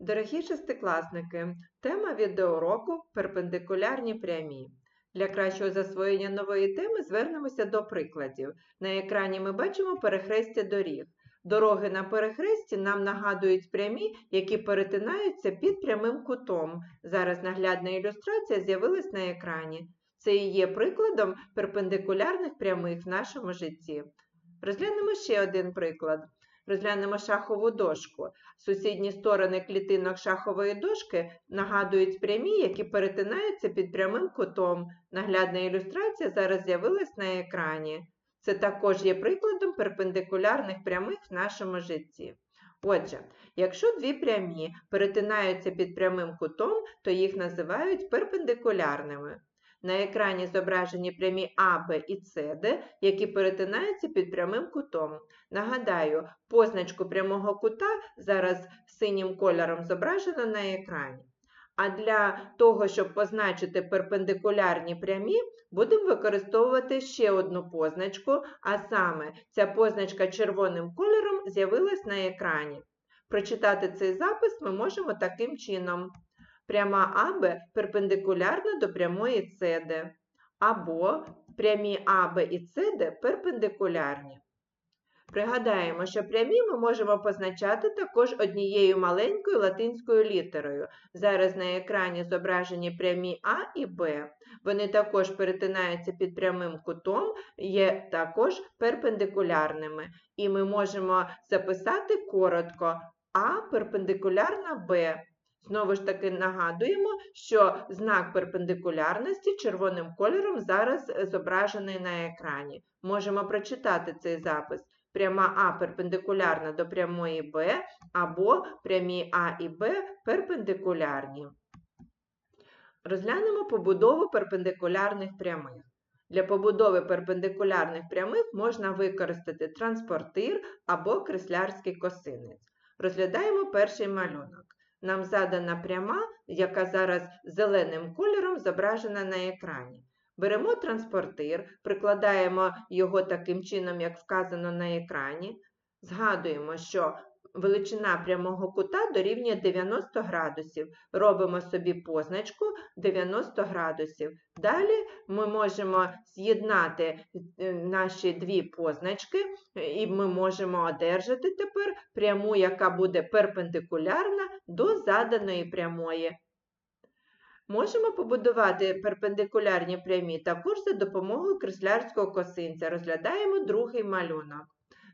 Дорогі шестикласники, тема відеоуроку перпендикулярні прямі. Для кращого засвоєння нової теми звернемося до прикладів. На екрані ми бачимо перехрестя доріг. Дороги на перехресті нам нагадують прямі, які перетинаються під прямим кутом. Зараз наглядна ілюстрація з'явилась на екрані. Це і є прикладом перпендикулярних прямих в нашому житті. Розглянемо ще один приклад. Розглянемо шахову дошку. Сусідні сторони клітинок шахової дошки нагадують прямі, які перетинаються під прямим кутом. Наглядна ілюстрація зараз з'явилась на екрані. Це також є прикладом перпендикулярних прямих в нашому житті. Отже, якщо дві прямі перетинаються під прямим кутом, то їх називають перпендикулярними. На екрані зображені прямі А, Б і С, Д, які перетинаються під прямим кутом. Нагадаю, позначку прямого кута зараз синім кольором зображено на екрані. А для того, щоб позначити перпендикулярні прямі, будемо використовувати ще одну позначку, а саме ця позначка червоним кольором з'явилась на екрані. Прочитати цей запис ми можемо таким чином. Пряма АБ перпендикулярна до прямої СД, або прямі АБ і СД перпендикулярні. Пригадаємо, що прямі ми можемо позначати також однією маленькою латинською літерою. Зараз на екрані зображені прямі А і Б. Вони також перетинаються під прямим кутом, є також перпендикулярними. І ми можемо записати коротко А перпендикулярна Б. Знову ж таки нагадуємо, що знак перпендикулярності червоним кольором зараз зображений на екрані. Можемо прочитати цей запис. Пряма А перпендикулярна до прямої Б, або прямі А і Б перпендикулярні. Розглянемо побудову перпендикулярних прямих. Для побудови перпендикулярних прямих можна використати транспортир або креслярський косинець. Розглядаємо перший малюнок. Нам задана пряма, яка зараз зеленим кольором зображена на екрані. Беремо транспортир, прикладаємо його таким чином, як вказано на екрані. Згадуємо, що величина прямого кута дорівнює 90 градусів. Робимо собі позначку 90 градусів. Далі ми можемо з'єднати е, наші дві позначки, і ми можемо одержати тепер пряму, яка буде перпендикулярна до заданої прямої. Можемо побудувати перпендикулярні прямі також за допомогою креслярського косинця. Розглядаємо другий малюнок.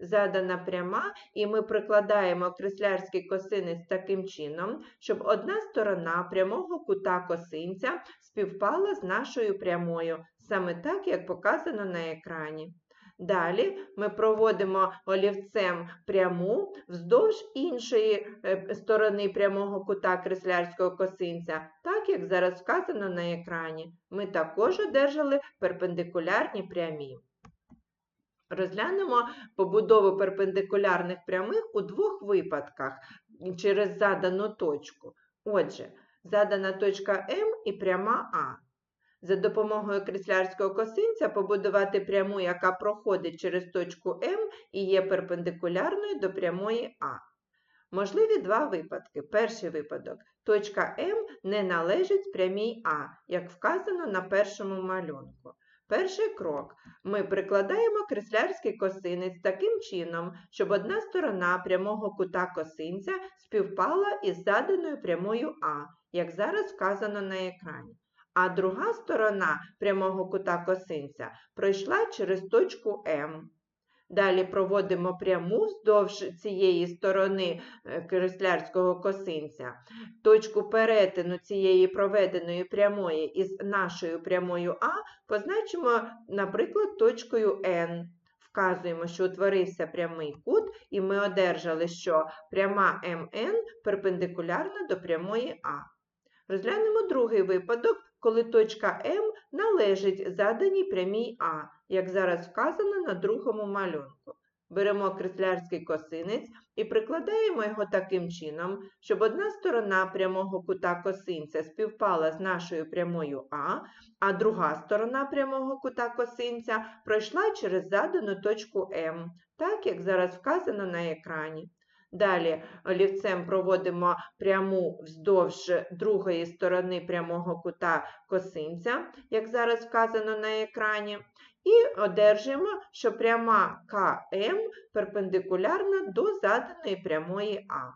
Задана пряма, і ми прикладаємо креслярський косинець таким чином, щоб одна сторона прямого кута косинця співпала з нашою прямою, саме так, як показано на екрані. Далі ми проводимо олівцем пряму вздовж іншої е, сторони прямого кута креслярського косинця, так як зараз вказано на екрані. Ми також одержали перпендикулярні прямі. Розглянемо побудову перпендикулярних прямих у двох випадках через задану точку. Отже, задана точка М і пряма А. За допомогою креслярського косинця побудувати пряму, яка проходить через точку М і є перпендикулярною до прямої А. Можливі два випадки. Перший випадок. Точка М не належить прямій А, як вказано на першому малюнку. Перший крок. Ми прикладаємо креслярський косинець таким чином, щоб одна сторона прямого кута косинця співпала із заданою прямою А, як зараз вказано на екрані. А друга сторона прямого кута косинця пройшла через точку М. Далі проводимо пряму вздовж цієї сторони е, креслярського косинця. Точку перетину цієї проведеної прямої із нашою прямою А позначимо, наприклад, точкою N. Вказуємо, що утворився прямий кут, і ми одержали, що пряма МН перпендикулярна до прямої А. Розглянемо другий випадок, коли точка М належить заданій прямій А, як зараз вказано на другому малюнку. Беремо креслярський косинець і прикладаємо його таким чином, щоб одна сторона прямого кута косинця співпала з нашою прямою А, а друга сторона прямого кута косинця пройшла через задану точку М, так як зараз вказано на екрані. Далі олівцем проводимо пряму вздовж другої сторони прямого кута косинця, як зараз вказано на екрані, і одержуємо, що пряма КМ перпендикулярна до заданої прямої А.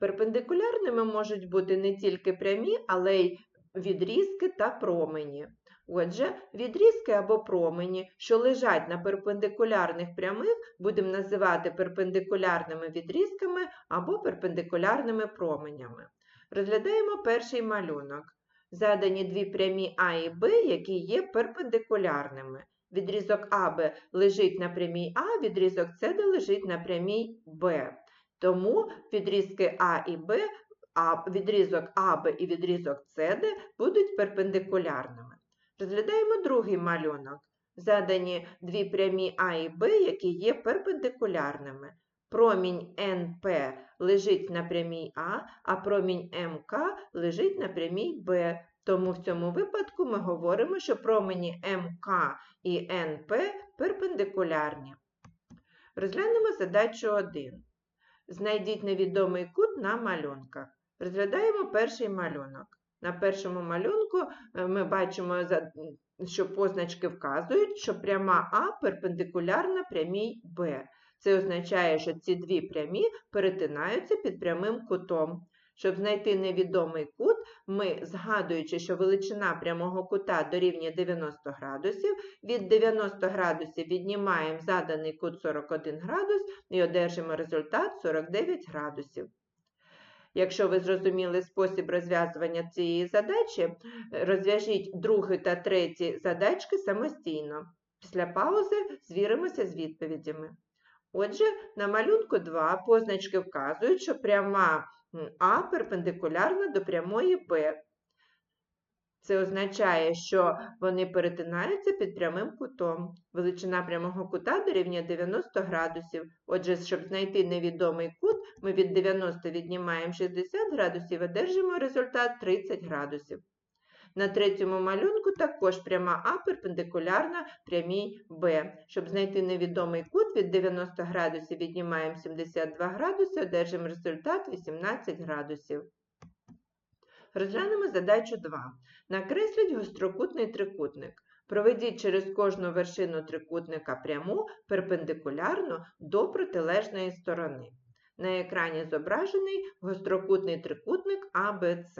Перпендикулярними можуть бути не тільки прямі, але й відрізки та промені. Отже, відрізки або промені, що лежать на перпендикулярних прямих, будемо називати перпендикулярними відрізками або перпендикулярними променями. Розглядаємо перший малюнок. Задані дві прямі А і Б, які є перпендикулярними. Відрізок АБ лежить на прямій А, відрізок СД лежить на прямій Б. Тому відрізки А і Б, а відрізок АБ і відрізок СД будуть перпендикулярними. Розглядаємо другий малюнок. Задані дві прямі А і Б, які є перпендикулярними. Промінь НП лежить на прямій А, а промінь МК лежить на прямій Б. Тому в цьому випадку ми говоримо, що промені МК і НП перпендикулярні. Розглянемо задачу 1. Знайдіть невідомий кут на малюнках. Розглядаємо перший малюнок. На першому малюнку е, ми бачимо, що позначки вказують, що пряма А перпендикулярна прямій Б. Це означає, що ці дві прямі перетинаються під прямим кутом. Щоб знайти невідомий кут, ми, згадуючи, що величина прямого кута дорівнює 90 градусів, від 90 градусів віднімаємо заданий кут 41 градус і одержимо результат 49 градусів. Якщо ви зрозуміли спосіб розв'язування цієї задачі, розв'яжіть другу та третю задачки самостійно. Після паузи звіримося з відповідями. Отже, на малюнку 2 позначки вказують, що пряма А перпендикулярна до прямої Б. Це означає, що вони перетинаються під прямим кутом. Величина прямого кута дорівнює 90 градусів. Отже, щоб знайти невідомий кут, ми від 90 віднімаємо 60 градусів і одержимо результат 30 градусів. На третьому малюнку також пряма А перпендикулярна прямій Б. Щоб знайти невідомий кут, від 90 градусів віднімаємо 72 градуси, одержимо результат 18 градусів. Розглянемо задачу 2. Накресліть гострокутний трикутник. Проведіть через кожну вершину трикутника пряму перпендикулярну до протилежної сторони. На екрані зображений гострокутний трикутник АБЦ.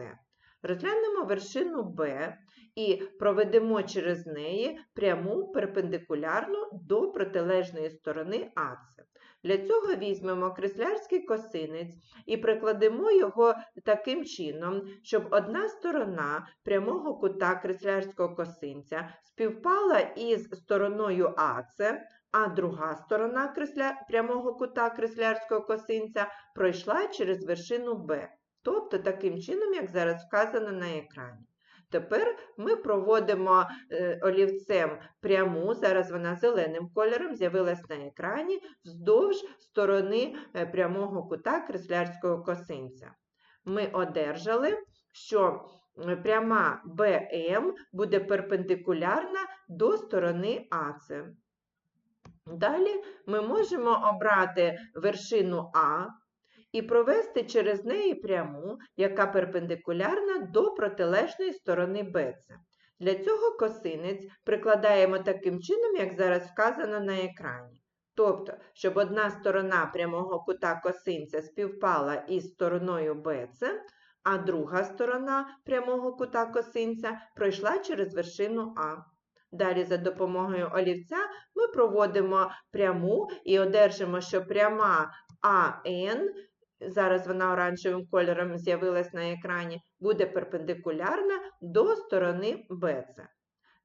Розглянемо вершину Б і проведемо через неї пряму перпендикулярну до протилежної сторони АЦ. Для цього візьмемо креслярський косинець і прикладемо його таким чином, щоб одна сторона прямого кута креслярського косинця співпала із стороною АЦ, а друга сторона прямого кута креслярського косинця пройшла через вершину Б. Тобто таким чином, як зараз вказано на екрані. Тепер ми проводимо е, олівцем пряму, зараз вона зеленим кольором з'явилась на екрані, вздовж сторони е, прямого кута креслярського косинця. Ми одержали, що е, пряма БМ буде перпендикулярна до сторони АЦ. Далі ми можемо обрати вершину А і провести через неї пряму, яка перпендикулярна до протилежної сторони БЦ. Для цього косинець прикладаємо таким чином, як зараз вказано на екрані. Тобто, щоб одна сторона прямого кута косинця співпала із стороною БЦ, а друга сторона прямого кута косинця пройшла через вершину А. Далі за допомогою олівця ми проводимо пряму і одержимо, що пряма АН зараз вона оранжевим кольором з'явилась на екрані, буде перпендикулярна до сторони BC.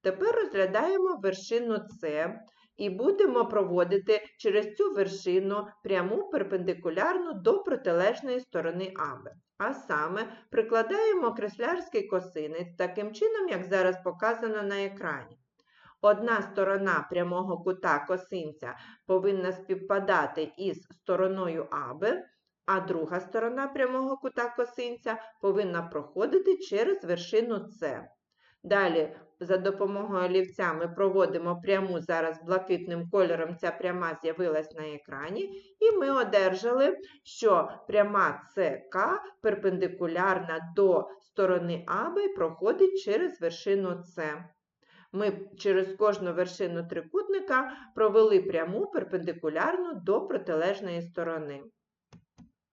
Тепер розглядаємо вершину С і будемо проводити через цю вершину пряму перпендикулярну до протилежної сторони АБ. А саме прикладаємо креслярський косинець таким чином, як зараз показано на екрані. Одна сторона прямого кута косинця повинна співпадати із стороною АБ, а друга сторона прямого кута косинця повинна проходити через вершину С. Далі, за допомогою олівця ми проводимо пряму, зараз блакитним кольором ця пряма з'явилась на екрані, і ми одержали, що пряма СК перпендикулярна до сторони АБ проходить через вершину С. Ми через кожну вершину трикутника провели пряму перпендикулярну до протилежної сторони.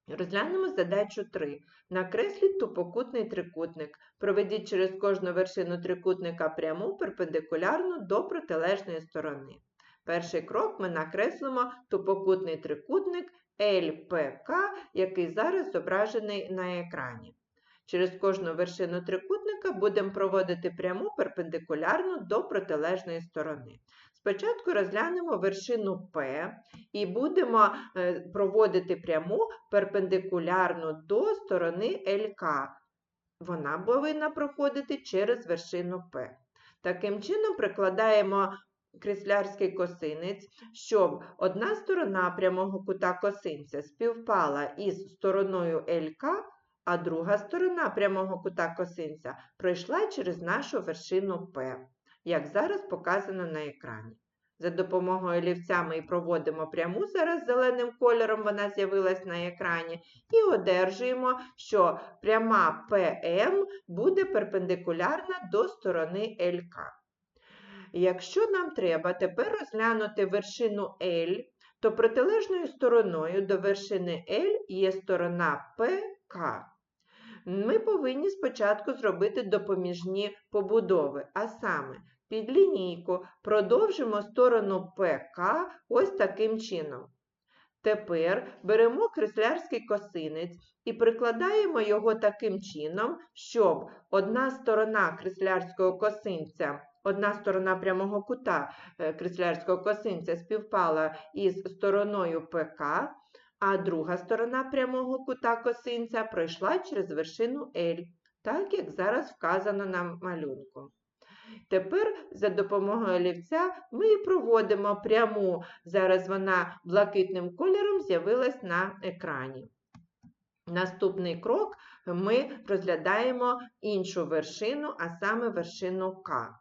Розглянемо задачу 3. Накресліть тупокутний трикутник. Проведіть через кожну вершину трикутника пряму перпендикулярну до протилежної сторони. Перший крок ми накреслимо тупокутний трикутник LPK, який зараз зображений на екрані. Через кожну вершину трикутника будемо проводити пряму перпендикулярну до протилежної сторони. Спочатку розглянемо вершину P і будемо е, проводити пряму перпендикулярну до сторони ЛК. Вона повинна проходити через вершину P. Таким чином прикладаємо креслярський косинець, щоб одна сторона прямого кута косинця співпала із стороною ЛК, а друга сторона прямого кута косинця пройшла через нашу вершину P, як зараз показано на екрані. За допомогою олівця ми проводимо пряму, зараз зеленим кольором вона з'явилась на екрані, і одержуємо, що пряма PM буде перпендикулярна до сторони ЛК. Якщо нам треба тепер розглянути вершину L, то протилежною стороною до вершини L є сторона PK. Ми повинні спочатку зробити допоміжні побудови, а саме під лінійку продовжимо сторону ПК ось таким чином. Тепер беремо креслярський косинець і прикладаємо його таким чином, щоб одна сторона креслярського косинця, одна сторона прямого кута е, креслярського косинця співпала із стороною ПК, а друга сторона прямого кута косинця пройшла через вершину L, так як зараз вказано на малюнку. Тепер за допомогою олівця ми і проводимо пряму, зараз вона блакитним кольором з'явилась на екрані. Наступний крок ми розглядаємо іншу вершину, а саме вершину К.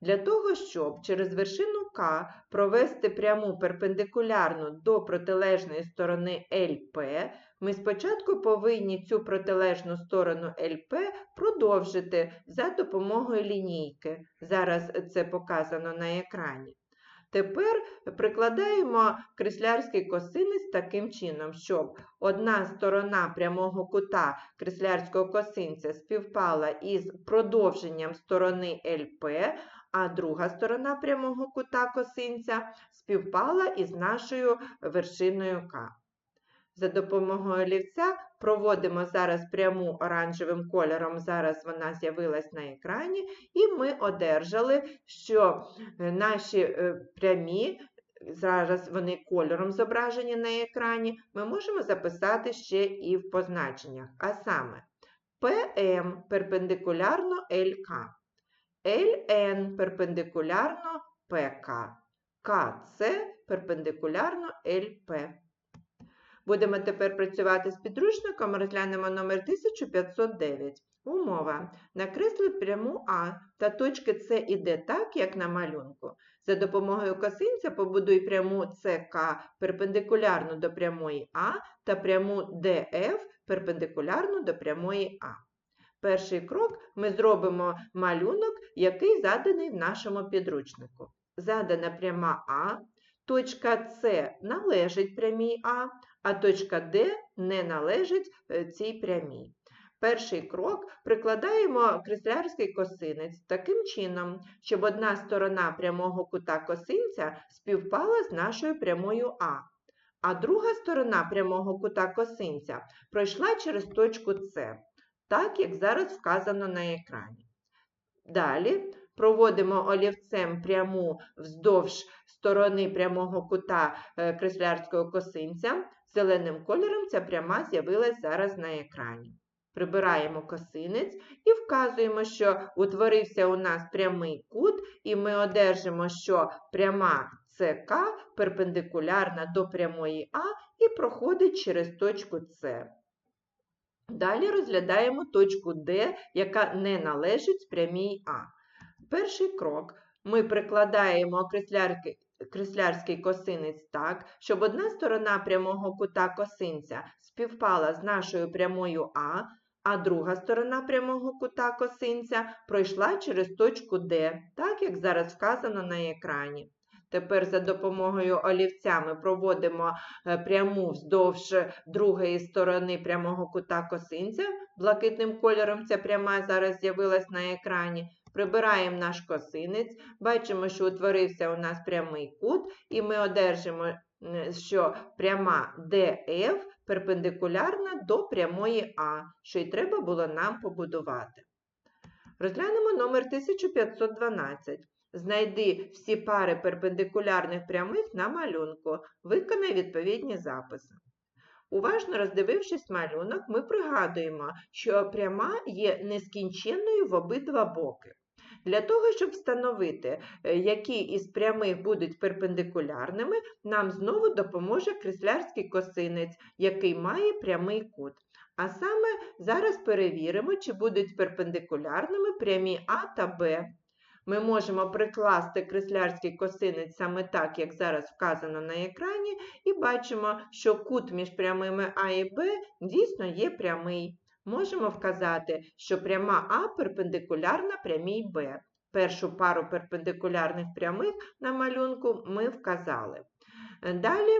Для того, щоб через вершину К провести пряму перпендикулярну до протилежної сторони ЛП, ми спочатку повинні цю протилежну сторону ЛП продовжити за допомогою лінійки. Зараз це показано на екрані. Тепер прикладаємо креслярський косинець таким чином, щоб одна сторона прямого кута креслярського косинця співпала із продовженням сторони ЛП, а друга сторона прямого кута косинця співпала із нашою вершиною К. За допомогою олівця проводимо зараз пряму оранжевим кольором, зараз вона з'явилась на екрані, і ми одержали, що е, наші е, прямі, зараз вони кольором зображені на екрані, ми можемо записати ще і в позначеннях. А саме PM перпендикулярно ЛК, LN перпендикулярно ПК, КЦ перпендикулярно ЛП. Будемо тепер працювати з підручником, розглянемо номер 1509. Умова. Накресли пряму А та точки С і Д так, як на малюнку. За допомогою косинця побудуй пряму СК перпендикулярну до прямої А та пряму ДФ перпендикулярну до прямої А. Перший крок ми зробимо малюнок, який заданий в нашому підручнику. Задана пряма А, точка С належить прямій А, а точка Д не належить е, цій прямій. Перший крок прикладаємо креслярський косинець таким чином, щоб одна сторона прямого кута косинця співпала з нашою прямою А, а друга сторона прямого кута косинця пройшла через точку С, так як зараз вказано на екрані. Далі проводимо олівцем пряму вздовж сторони прямого кута е, креслярського косинця. Зеленим кольором ця пряма з'явилась зараз на екрані. Прибираємо косинець і вказуємо, що утворився у нас прямий кут, і ми одержимо, що пряма СК перпендикулярна до прямої А і проходить через точку С. Далі розглядаємо точку Д, яка не належить прямій А. Перший крок. Ми прикладаємо креслярки- креслярський косинець так, щоб одна сторона прямого кута косинця співпала з нашою прямою А, а друга сторона прямого кута косинця пройшла через точку D, так як зараз вказано на екрані. Тепер за допомогою олівця ми проводимо е, пряму вздовж другої сторони прямого кута косинця. Блакитним кольором ця пряма зараз з'явилась на екрані. Прибираємо наш косинець, бачимо, що утворився у нас прямий кут, і ми одержимо, що пряма DF перпендикулярна до прямої А, що й треба було нам побудувати. Розглянемо номер 1512. Знайди всі пари перпендикулярних прямих на малюнку. Виконай відповідні записи. Уважно роздивившись малюнок, ми пригадуємо, що пряма є нескінченною в обидва боки. Для того, щоб встановити, е, які із прямих будуть перпендикулярними, нам знову допоможе креслярський косинець, який має прямий кут. А саме зараз перевіримо, чи будуть перпендикулярними прямі А та Б. Ми можемо прикласти креслярський косинець саме так, як зараз вказано на екрані, і бачимо, що кут між прямими А і Б дійсно є прямий. Можемо вказати, що пряма А перпендикулярна прямій Б. Першу пару перпендикулярних прямих на малюнку ми вказали. Далі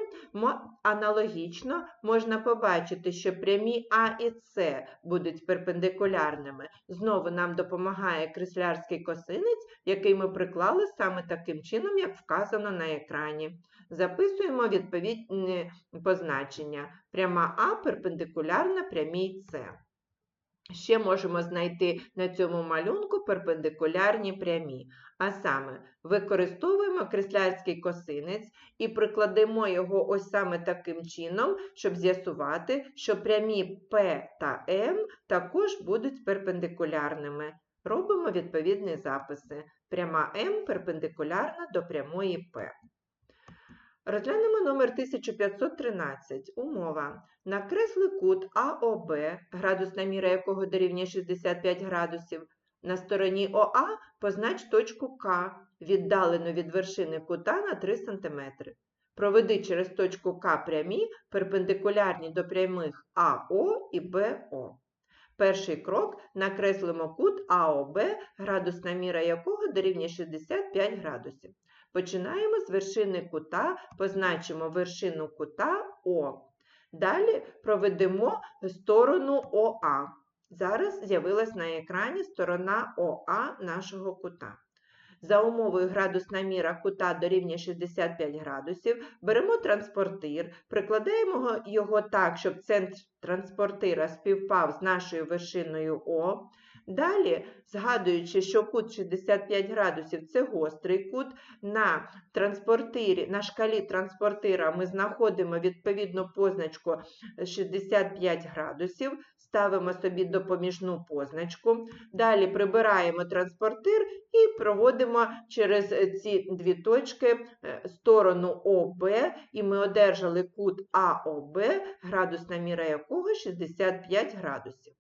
аналогічно можна побачити, що прямі А і С будуть перпендикулярними. Знову нам допомагає креслярський косинець, який ми приклали саме таким чином, як вказано на екрані. Записуємо відповідні позначення. Пряма А перпендикулярна прямій С. Ще можемо знайти на цьому малюнку перпендикулярні прямі. А саме, використовуємо креслярський косинець і прикладемо його ось саме таким чином, щоб з'ясувати, що прямі P та M також будуть перпендикулярними. Робимо відповідні записи. Пряма М перпендикулярна до прямої P. Розглянемо номер 1513. Умова. Накресли кут АОБ, градусна міра якого дорівнює 65 градусів. На стороні ОА познач точку К, віддалену від вершини кута на 3 см. Проведи через точку К прямі, перпендикулярні до прямих АО і БО. Перший крок накреслимо кут АОБ, градусна міра якого дорівнює 65 градусів. Починаємо з вершини кута, позначимо вершину кута О. Далі проведемо сторону ОА. Зараз з'явилась на екрані сторона ОА нашого кута. За умовою градусна міра кута дорівнює 65 градусів, беремо транспортир, прикладаємо його так, щоб центр транспортира співпав з нашою вершиною О. Далі, згадуючи, що кут 65 градусів це гострий кут, на транспортирі, на шкалі транспортира ми знаходимо відповідну позначку 65 градусів, ставимо собі допоміжну позначку. Далі прибираємо транспортир і проводимо через ці дві точки е, сторону ОБ, і ми одержали кут АОБ, градусна міра якого 65 градусів.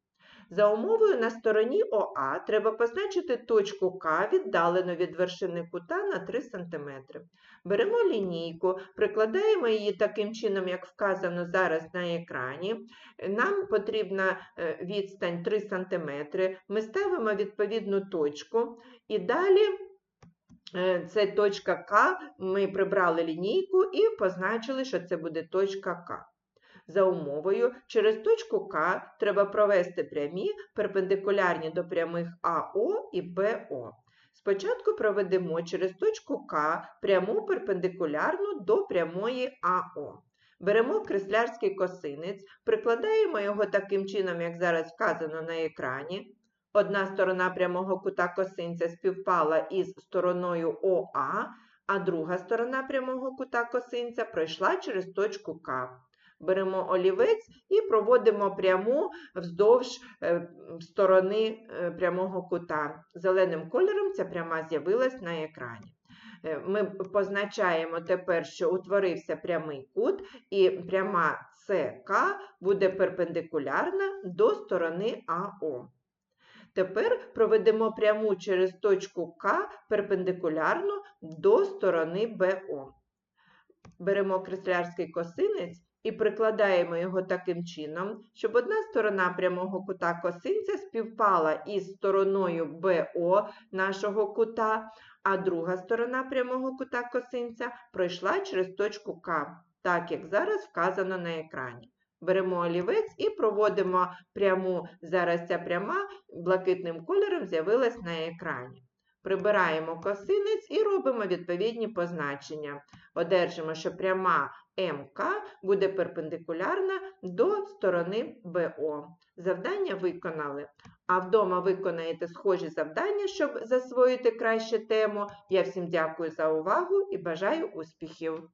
За умовою на стороні ОА треба позначити точку К віддалену від вершини кута на 3 см. Беремо лінійку, прикладаємо її таким чином, як вказано зараз на екрані. Нам потрібна е, відстань 3 см. Ми ставимо відповідну точку і далі е, це точка К, ми прибрали лінійку і позначили, що це буде точка К. За умовою, через точку К треба провести прямі, перпендикулярні до прямих АО і БО. Спочатку проведемо через точку К пряму перпендикулярну до прямої АО. Беремо креслярський косинець, прикладаємо його таким чином, як зараз вказано на екрані. Одна сторона прямого кута косинця співпала із стороною ОА, а друга сторона прямого кута косинця пройшла через точку К. Беремо олівець і проводимо пряму вздовж е, сторони е, прямого кута. Зеленим кольором ця пряма з'явилась на екрані. Е, Ми позначаємо тепер, що утворився прямий кут, і пряма СК буде перпендикулярна до сторони АО. Тепер проведемо пряму через точку К перпендикулярно до сторони БО. Беремо креслярський косинець і прикладаємо його таким чином, щоб одна сторона прямого кута косинця співпала із стороною БО нашого кута, а друга сторона прямого кута косинця пройшла через точку К, так як зараз вказано на екрані. Беремо олівець і проводимо пряму. Зараз ця пряма блакитним кольором з'явилась на екрані. Прибираємо косинець і робимо відповідні позначення. Одержимо, що пряма МК буде перпендикулярна до сторони БО. Завдання виконали. А вдома виконаєте схожі завдання, щоб засвоїти краще тему. Я всім дякую за увагу і бажаю успіхів!